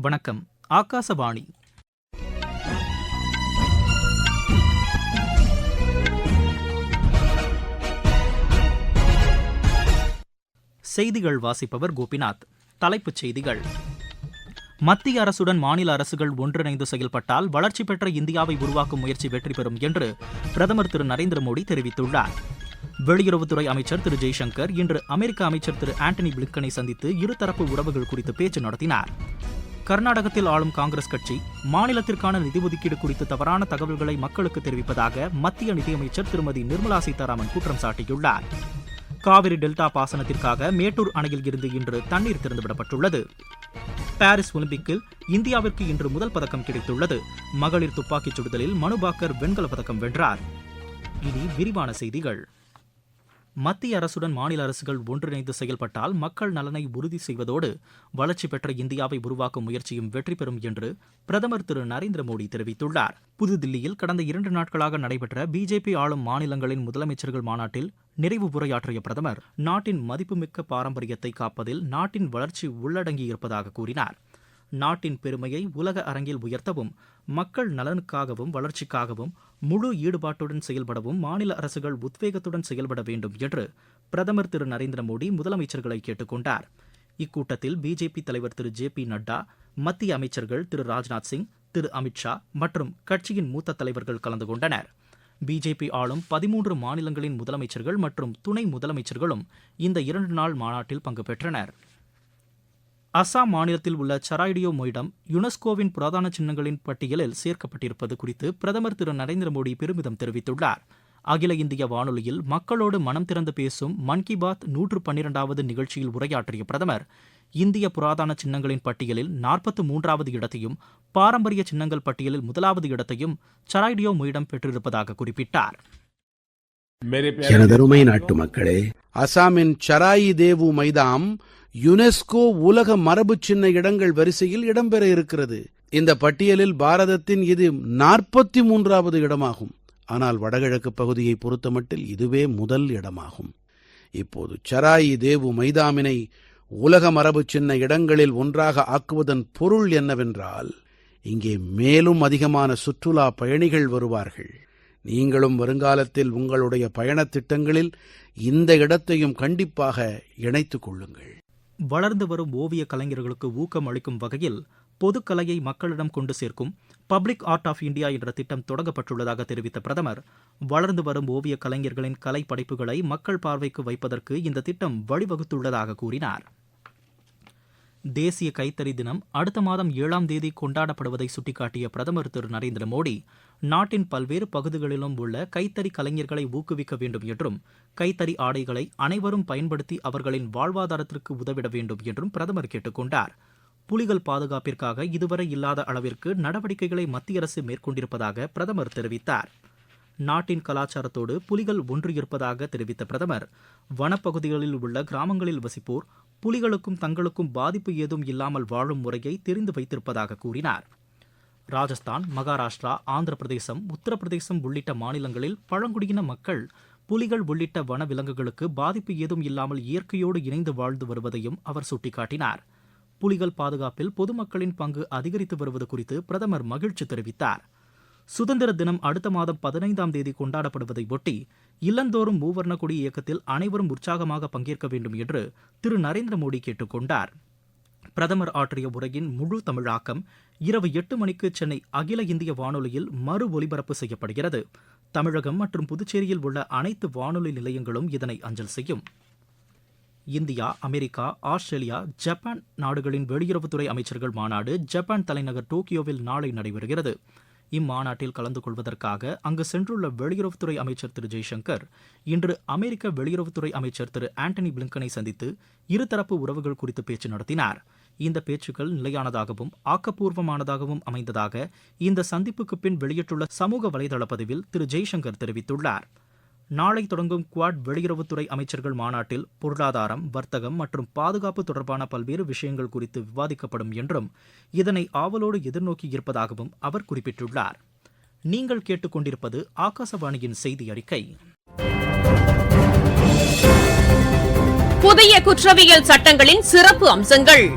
வணக்கம். ஆகாசவாணி. செய்திகள் வாசிப்பவர் கோபிநாத். தலைப்புச் செய்திகள். மத்திய அரசுடன் மாநில அரசுகள் ஒன்றிணைந்து செயல்பட்டால் வளர்ச்சி பெற்ற இந்தியாவை உருவாக்கும் முயற்சி வெற்றி பெறும் என்று பிரதமர் திரு நரேந்திர மோடி தெரிவித்துள்ளார். வெளியுறவுத்துறை அமைச்சர் திரு ஜெய்சங்கர் இன்று அமெரிக்க அமைச்சர் திரு ஆண்டனி பிளிங்கனை சந்தித்து இருதரப்பு உறவுகள் குறித்து பேச்சு நடத்தினார். கர்நாடகத்தில் ஆளும் காங்கிரஸ் கட்சி மாநிலத்திற்கான நிதி ஒதுக்கீடு குறித்து தவறான தகவல்களை மக்களுக்கு தெரிவிப்பதாக மத்திய நிதியமைச்சர் திருமதி நிர்மலா சீதாராமன் குற்றம் சாட்டியுள்ளார். காவிரி டெல்டா பாசனத்திற்காக மேட்டூர் அணையில் இருந்து இன்று தண்ணீர் திறந்துவிடப்பட்டுள்ளது. பாரிஸ் ஒலிம்பிக்கில் இந்தியாவிற்கு இன்று முதல் பதக்கம் கிடைத்துள்ளது. மகளிர் துப்பாக்கிச் சுடுதலில் மனுபாக்கர் வெண்கல பதக்கம் வென்றார். இனி விரிவான செய்திகள். மத்திய அரசுடன் மாநில அரசுகள் ஒன்றிணைந்து செயல்பட்டால் மக்கள் நலனை உறுதி செய்வதோடு வளர்ச்சி பெற்ற இந்தியாவை உருவாக்கும் முயற்சியும் வெற்றி பெறும் என்று பிரதமர் திரு நரேந்திர மோடி தெரிவித்துள்ளார். புதுதில்லியில் கடந்த இரண்டு நாட்களாக நடைபெற்ற பிஜேபி ஆளும் மாநிலங்களின் முதலமைச்சர்கள் மாநாட்டில் நிறைவு உரையாற்றிய பிரதமர் நாட்டின் மதிப்புமிக்க பாரம்பரியத்தை காப்பதில் நாட்டின் வளர்ச்சி உள்ளடங்கியிருப்பதாக கூறினார். நாட்டின் பெருமையை உலக அரங்கில் உயர்த்தவும் மக்கள் நலனுக்காகவும் வளர்ச்சிக்காகவும் முழு ஈடுபாட்டுடன் செயல்படவும் மாநில அரசுகள் உத்வேகத்துடன் செயல்பட வேண்டும் என்று பிரதமர் திரு நரேந்திர மோடி முதலமைச்சர்களை கேட்டுக்கொண்டார் இக்கூட்டத்தில் பிஜேபி தலைவர் திரு ஜே பி நட்டா மத்திய அமைச்சர்கள் திரு ராஜ்நாத் சிங் திரு அமித்ஷா மற்றும் கட்சியின் மூத்த தலைவர்கள் கலந்து கொண்டனர். பிஜேபி ஆளும் பதிமூன்று மாநிலங்களின் முதலமைச்சர்கள் மற்றும் துணை முதலமைச்சர்களும் இந்த இரண்டு நாள் மாநாட்டில் பங்கு பெற்றனர். அசாம் மாநிலத்தில் உள்ள சராய்டியோ மொய்டம் யுனெஸ்கோவின் புராதன சின்னங்களின் பட்டியலில் சேர்க்கப்பட்டிருப்பது குறித்து பிரதமர் திரு. நரேந்திர மோடி பெருமிதம் தெரிவித்துள்ளார். அகில இந்திய வானொலியில் மக்களோடு மனம் திறந்து பேசும் மன் கி பாத் நூற்று பன்னிரண்டாவது நிகழ்ச்சியில் உரையாற்றிய பிரதமர் இந்திய புராதன சின்னங்களின் பட்டியலில் நாற்பத்து மூன்றாவது இடத்தையும் பாரம்பரிய சின்னங்கள் பட்டியலில் முதலாவது இடத்தையும் சராய்டியோ மொய்டம் பெற்றிருப்பதாக குறிப்பிட்டார். எனதருமை நாட்டு மக்களே அசாமின் சராயி தேவு மைதாம் யுனெஸ்கோ உலக மரபு சின்ன இடங்கள் வரிசையில் இடம்பெற இருக்கிறது. இந்த பட்டியலில் பாரதத்தின் இது நாற்பத்தி மூன்றாவது இடமாகும். ஆனால் வடகிழக்கு பகுதியை பொறுத்தமட்டில் இதுவே முதல் இடமாகும். இப்போது சராயி தேவு மைதாமினை உலக மரபு சின்ன இடங்களில் ஒன்றாக ஆக்குவதன் பொருள் என்னவென்றால் இங்கே மேலும் அதிகமான சுற்றுலா பயணிகள் வருவார்கள். நீங்களும் வருங்காலத்தில் உங்களுடைய பயணத் திட்டங்களில் இந்த இடத்தையும் கண்டிப்பாக இணைத்துக் கொள்ளுங்கள். வளர்ந்து வரும் ஓவிய கலைஞர்களுக்கு ஊக்கம் அளிக்கும் வகையில் பொதுக்கலையை மக்களிடம் கொண்டு சேர்க்கும் பப்ளிக் ஆர்ட் ஆஃப் இந்தியா என்ற திட்டம் தொடங்கப்பட்டுள்ளதாக தெரிவித்த பிரதமர் வளர்ந்து வரும் ஓவிய கலைஞர்களின் கலை படைப்புகளை மக்கள் பார்வைக்கு வைப்பதற்கு இந்த திட்டம் வழிவகுத்துள்ளதாக கூறினார். தேசிய கைத்தறி தினம் அடுத்த மாதம் ஏழாம் தேதி கொண்டாடப்படுவதை சுட்டிக்காட்டிய பிரதமர் திரு நரேந்திர மோடி நாட்டின் பல்வேறு பகுதிகளிலும் உள்ள கைத்தறி கலைஞர்களை ஊக்குவிக்க வேண்டும் என்றும் கைத்தறி ஆடைகளை அனைவரும் பயன்படுத்தி அவர்களின் வாழ்வாதாரத்திற்கு உதவிட வேண்டும் என்றும் பிரதமர் கேட்டுக்கொண்டார். புலிகள் பாதுகாப்பிற்காக இதுவரை இல்லாத அளவிற்கு நடவடிக்கைகளை மத்திய அரசு மேற்கொண்டிருப்பதாக பிரதமர் தெரிவித்தார். நாட்டின் கலாச்சாரத்தோடு புலிகள் ஒன்று இருப்பதாக தெரிவித்த பிரதமர் வனப்பகுதிகளில் உள்ள கிராமங்களில் வசிப்போர் புலிகளுக்கும் தங்களுக்கும் பாதிப்பு ஏதும் இல்லாமல் வாழும் முறையை தெரிந்து வைத்திருப்பதாக கூறினார். ராஜஸ்தான் மகாராஷ்டிரா ஆந்திர பிரதேசம் உத்தரப்பிரதேசம் உள்ளிட்ட மாநிலங்களில் பழங்குடியின மக்கள் புலிகள் உள்ளிட்ட வனவிலங்குகளுக்கு பாதிப்பு ஏதும் இல்லாமல் இயற்கையோடு இணைந்து வாழ்ந்து வருவதையும் அவர் சுட்டிக்காட்டினார். புலிகள் பாதுகாப்பில் பொதுமக்களின் பங்கு அதிகரித்து வருவது குறித்து பிரதமர் மகிழ்ச்சி தெரிவித்தார். சுதந்திர தினம் அடுத்த மாதம் பதினைந்தாம் தேதி கொண்டாடப்படுவதை ஒட்டி இல்லந்தோறும் மூவர்ண கொடி இயக்கத்தில் அனைவரும் உற்சாகமாக பங்கேற்க வேண்டும் என்று திரு. நரேந்திர மோடி கேட்டுக்கொண்டார் பிரதமர் ஆற்றிய உரையின் முழு தமிழாக்கம் இரவு எட்டு மணிக்கு சென்னை அகில இந்திய வானொலியில் மறு ஒலிபரப்பு செய்யப்படுகிறது. தமிழகம் மற்றும் புதுச்சேரியில் உள்ள அனைத்து வானொலி நிலையங்களும் இதனை அஞ்சல் செய்யும். இந்தியா அமெரிக்கா ஆஸ்திரேலியா ஜப்பான் நாடுகளின் வெளியுறவுத்துறை அமைச்சர்கள் மாநாடு ஜப்பான் தலைநகர் டோக்கியோவில் நாளை நடைபெறுகிறது. இம்மாநாட்டில் கலந்து கொள்வதற்காக அங்கு சென்றுள்ள வெளியுறவுத்துறை அமைச்சர் திரு ஜெய்சங்கர் இன்று அமெரிக்க வெளியுறவுத்துறை அமைச்சர் திரு ஆண்டனி பிளிங்கனை சந்தித்து இருதரப்பு உறவுகள் குறித்து பேச்சு நடத்தினார். இந்த பேச்சுக்கள் நிலையானதாகவும் ஆக்கப்பூர்வமானதாகவும் அமைந்ததாக இந்த சந்திப்புக்கு பின் வெளியிட்டுள்ள சமூக வலைதள பதிவில் திரு ஜெய்சங்கர் தெரிவித்துள்ளார். நாளை தொடங்கும் குவாட் வெளியுறவுத்துறை அமைச்சர்கள் மாநாட்டில் பொருளாதாரம் வர்த்தகம் மற்றும் பாதுகாப்பு தொடர்பான பல்வேறு விஷயங்கள் குறித்து விவாதிக்கப்படும் என்றும் இதனை ஆவலோடு எதிர்நோக்கி இருப்பதாகவும் அவர் குறிப்பிட்டுள்ளார். நீங்கள் கேட்டுக்கொண்டிருப்பது ஆகாசவாணியின் செய்தி அறிக்கை. புதிய குற்றவியல் சட்டங்களின் சிறப்பு அம்சங்கள்.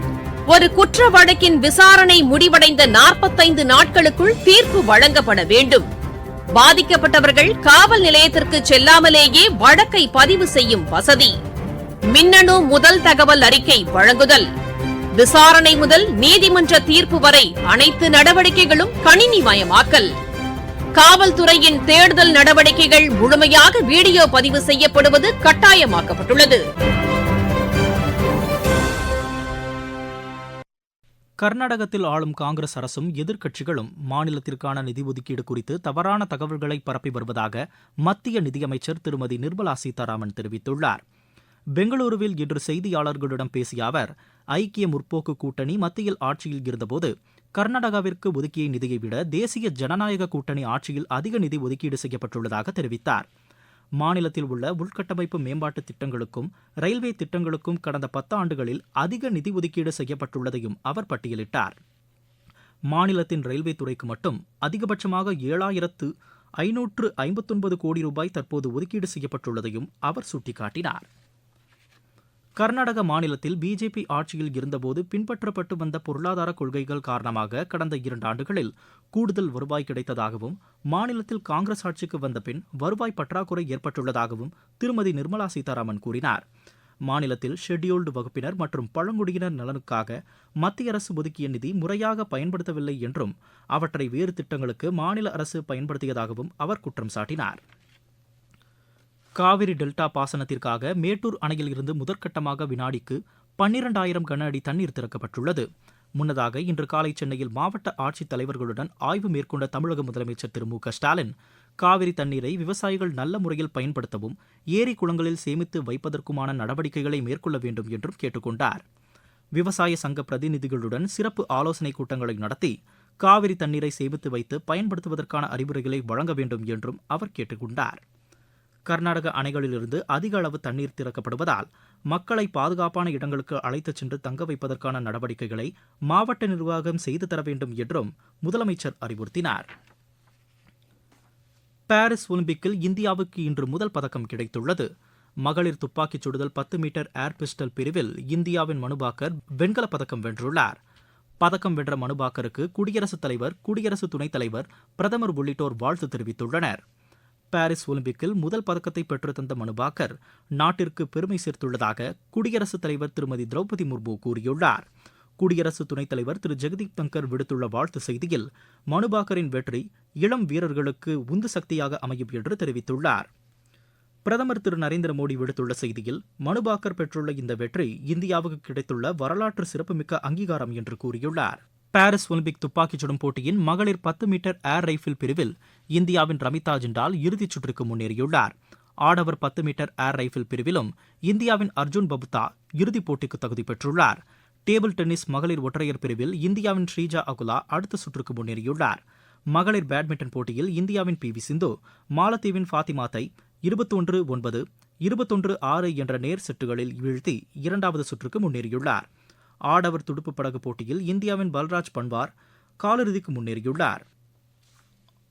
ஒரு குற்ற வழக்கின் விசாரணை முடிவடைந்த நாற்பத்தைந்து நாட்களுக்குள் தீர்ப்பு வழங்கப்பட வேண்டும். பாதிக்கப்பட்டவர்கள் காவல் நிலையத்திற்கு செல்லாமலேயே வழக்கை பதிவு செய்யும் வசதி. மின்னணு முதல் தகவல் அறிக்கை வழங்குதல். விசாரணை முதல் நீதிமன்ற தீர்ப்பு வரை அனைத்து நடவடிக்கைகளும் கணினிமயமாக்கல். காவல்துறையின் தேடுதல் நடவடிக்கைகள் முழுமையாக வீடியோ பதிவு செய்யப்படுவது கட்டாயமாக்கப்பட்டுள்ளது. கர்நாடகத்தில் ஆளும் காங்கிரஸ் அரசும் எதிர்க்கட்சிகளும் மாநிலத்திற்கான நிதி ஒதுக்கீடு குறித்து தவறான தகவல்களை பரப்பி வருவதாக மத்திய நிதியமைச்சர் திருமதி நிர்மலா சீதாராமன் தெரிவித்துள்ளார். பெங்களூருவில் இன்று செய்தியாளர்களிடம் பேசிய அவர் ஐக்கிய முற்போக்கு கூட்டணி மத்தியில் ஆட்சியில் இருந்தபோது கர்நாடகாவிற்கு ஒதுக்கிய நிதியை விட தேசிய ஜனநாயக கூட்டணி ஆட்சியில் அதிக நிதி ஒதுக்கீடு செய்யப்பட்டுள்ளதாக தெரிவித்தார். மாநிலத்தில் உள்ள உள்கட்டமைப்பு மேம்பாட்டு திட்டங்களுக்கும் ரயில்வே திட்டங்களுக்கும் கடந்த பத்தாண்டுகளில் அதிக நிதி ஒதுக்கீடு செய்யப்பட்டுள்ளதையும் அவர் பட்டியலிட்டார். மாநிலத்தின் ரயில்வே துறைக்கு மட்டும் அதிகபட்சமாக ஏழாயிரத்து ஐநூற்று ஐம்பத்தொன்பது கோடி ரூபாய் தற்போது ஒதுக்கீடு செய்யப்பட்டுள்ளதையும் அவர் சுட்டிக்காட்டினார். கர்நாடக மாநிலத்தில் பிஜேபி ஆட்சியில் இருந்தபோது பின்பற்றப்பட்டு வந்த பொருளாதார கொள்கைகள் காரணமாக கடந்த இரண்டு ஆண்டுகளில் கூடுதல் வருவாய் கிடைத்ததாகவும் மாநிலத்தில் காங்கிரஸ் ஆட்சிக்கு வந்த பின் வருவாய் பற்றாக்குறை ஏற்பட்டுள்ளதாகவும் திருமதி நிர்மலா சீதாராமன் கூறினார். மாநிலத்தில் ஷெட்யூல்டு வகுப்பினர் மற்றும் பழங்குடியினர் நலனுக்காக மத்திய அரசு ஒதுக்கிய நிதி முறையாக பயன்படுத்தவில்லை என்றும் அவற்றை வேறு திட்டங்களுக்கு மாநில அரசு பயன்படுத்தியதாகவும் அவர் குற்றம் சாட்டினார். காவிரி டெல்டா பாசனத்திற்காக மேட்டூர் அணையில் இருந்து முதற்கட்டமாக வினாடிக்கு பன்னிரண்டாயிரம் கன அடி தண்ணீர் திறக்கப்பட்டுள்ளது. முன்னதாக இன்று காலை சென்னையில் மாவட்ட ஆட்சித் தலைவர்களுடன் ஆய்வு மேற்கொண்ட தமிழக முதலமைச்சர் திரு மு க ஸ்டாலின் காவிரி தண்ணீரை விவசாயிகள் நல்ல முறையில் பயன்படுத்தவும் ஏரி குளங்களில் சேமித்து வைப்பதற்குமான நடவடிக்கைகளை மேற்கொள்ள வேண்டும் என்றும் கேட்டுக்கொண்டார் விவசாய சங்க பிரதிநிதிகளுடன் சிறப்பு ஆலோசனைக் கூட்டங்களை நடத்தி காவிரி தண்ணீரை சேமித்து வைத்து பயன்படுத்துவதற்கான அறிவுரைகளை வழங்க வேண்டும் என்றும் அவர் கேட்டுக்கொண்டார் கர்நாடக அணைகளிலிருந்து அதிக அளவு தண்ணீர் திறக்கப்படுவதால் மக்களை பாதுகாப்பான இடங்களுக்கு அழைத்துச் சென்று தங்க வைப்பதற்கான நடவடிக்கைகளை மாவட்ட நிர்வாகம் செய்து தர வேண்டும் என்றும் முதலமைச்சர் அறிவுறுத்தினார். பாரிஸ் ஒலிம்பிக்கில் இந்தியாவுக்கு இன்று முதல் பதக்கம் கிடைத்துள்ளது. மகளிர் துப்பாக்கிச் சுடுதல் பத்து மீட்டர் ஏர் பிஸ்டல் பிரிவில் இந்தியாவின் மனுபாக்கர் வெண்கலப் பதக்கம் வென்றுள்ளார். பதக்கம் வென்ற மனுபாக்கருக்கு குடியரசுத் தலைவர் குடியரசு துணைத் தலைவர் பிரதமர் உள்ளிட்டோர் வாழ்த்து தெரிவித்துள்ளனர். பாரிஸ் ஒலிம்பிக்கில் முதல் பதக்கத்தை பெற்று தந்த மனுபாக்கர் நாட்டிற்கு பெருமை சேர்த்துள்ளதாக குடியரசுத் தலைவர் திருமதி திரௌபதி முர்மு கூறியுள்ளார். குடியரசு துணைத் தலைவர் திரு. ஜெகதீப் தங்கர் விடுத்துள்ள வாழ்த்து செய்தியில் மனுபாக்கரின் வெற்றி இளம் வீரர்களுக்கு உந்து சக்தியாக அமையும் என்று தெரிவித்துள்ளார். பிரதமர் திரு. நரேந்திர மோடி விடுத்துள்ள செய்தியில் மனுபாக்கர் பெற்றுள்ள இந்த வெற்றி இந்தியாவுக்கு கிடைத்துள்ள வரலாற்று சிறப்புமிக்க அங்கீகாரம் என்று கூறியுள்ளார். பாரிஸ் ஒலிம்பிக் துப்பாக்கிச் சுடும் போட்டியின் மகளிர் பத்து மீட்டர் ஏர் ரைஃபிள் பிரிவில் இந்தியாவின் ரமிதா ஜிண்டால் இறுதிச் சுற்றுக்கு முன்னேறியுள்ளார். ஆடவர் பத்து மீட்டர் ஏர் ரைஃபிள் பிரிவிலும் இந்தியாவின் அர்ஜுன் பபுதா இறுதிப் போட்டிக்கு தகுதி பெற்றுள்ளார். டேபிள் டென்னிஸ் மகளிர் ஒற்றையர் பிரிவில் இந்தியாவின் ஸ்ரீஜா அகுலா அடுத்த சுற்றுக்கு முன்னேறியுள்ளார். மகளிர் பேட்மிண்டன் போட்டியில் இந்தியாவின் பி வி சிந்து மாலத்தீவின் ஃபாத்திமாத்தை இருபத்தொன்று ஒன்பது இருபத்தொன்று ஆறு என்ற நேர் செட்டுகளில் வீழ்த்தி இரண்டாவது சுற்றுக்கு முன்னேறியுள்ளார். ஆடவர் துடுப்பு படகு போட்டியில் இந்தியாவின் பல்ராஜ் பன்வார் காலிறுதிக்கு முன்னேறியுள்ளார்.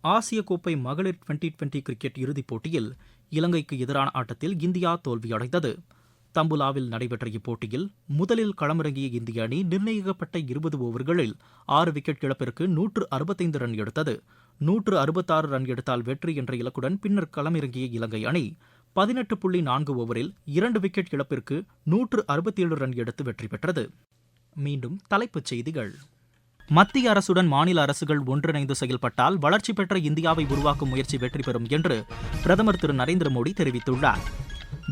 ஆசிய கோப்பை மகளிர் டுவெண்டி டுவெண்டி கிரிக்கெட் இறுதிப் போட்டியில் இலங்கைக்கு எதிரான ஆட்டத்தில் இந்தியா தோல்வியடைந்தது. தம்புலாவில் நடைபெற்ற இப்போட்டியில் முதலில் களமிறங்கிய இந்திய அணி நிர்ணயிக்கப்பட்ட இருபது ஓவர்களில் ஆறு விக்கெட் இழப்பிற்கு நூற்று அறுபத்தைந்து ரன் எடுத்தது. நூற்று அறுபத்தாறு ரன் எடுத்தால் வெற்றி என்ற இலக்குடன் பின்னர் களமிறங்கிய இலங்கை அணி பதினெட்டு புள்ளி நான்கு ஓவரில் இரண்டு விக்கெட் இழப்பிற்கு நூற்று அறுபத்தி ஏழு ரன் எடுத்து வெற்றி பெற்றது. மீண்டும் தலைப்புச் செய்திகள். மத்திய அரசுடன் மாநில அரசுகள் ஒன்றிணைந்து செயல்பட்டால் வளர்ச்சி பெற்ற இந்தியாவை உருவாக்கும் முயற்சி வெற்றி பெறும் என்று பிரதமர் திரு நரேந்திர மோடி தெரிவித்துள்ளார்.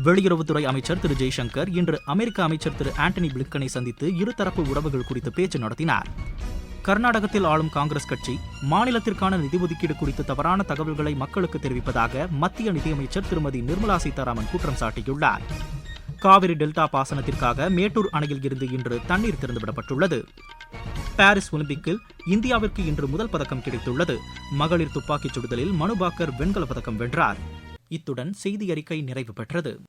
வெளியுறவுத்துறை அமைச்சர் திரு ஜெய்சங்கர் இன்று அமெரிக்க அமைச்சர் திரு ஆண்டனி பிளிக்கனை சந்தித்து இருதரப்பு உறவுகள் குறித்து பேச்சு நடத்தினார். கர்நாடகத்தில் ஆளும் காங்கிரஸ் கட்சி மாநிலத்திற்கான நிதி ஒதுக்கீடு குறித்து தவறான தகவல்களை மக்களுக்கு தெரிவிப்பதாக மத்திய நிதியமைச்சர் திருமதி நிர்மலா சீதாராமன் குற்றம் சாட்டியுள்ளார். காவிரி டெல்டா பாசனத்திற்காக மேட்டூர் அணையில் இருந்து இன்று தண்ணீர் திறந்துவிடப்பட்டுள்ளது. பாரிஸ் ஒலிம்பிக்கில் இந்தியாவிற்கு இன்று முதல் பதக்கம் கிடைத்துள்ளது. மகளிர் துப்பாக்கிச் சுடுதலில் மனுபாக்கர் வெண்கலப் பதக்கம் வென்றார். இத்துடன் செய்தி அறிக்கை நிறைவு பெற்றது.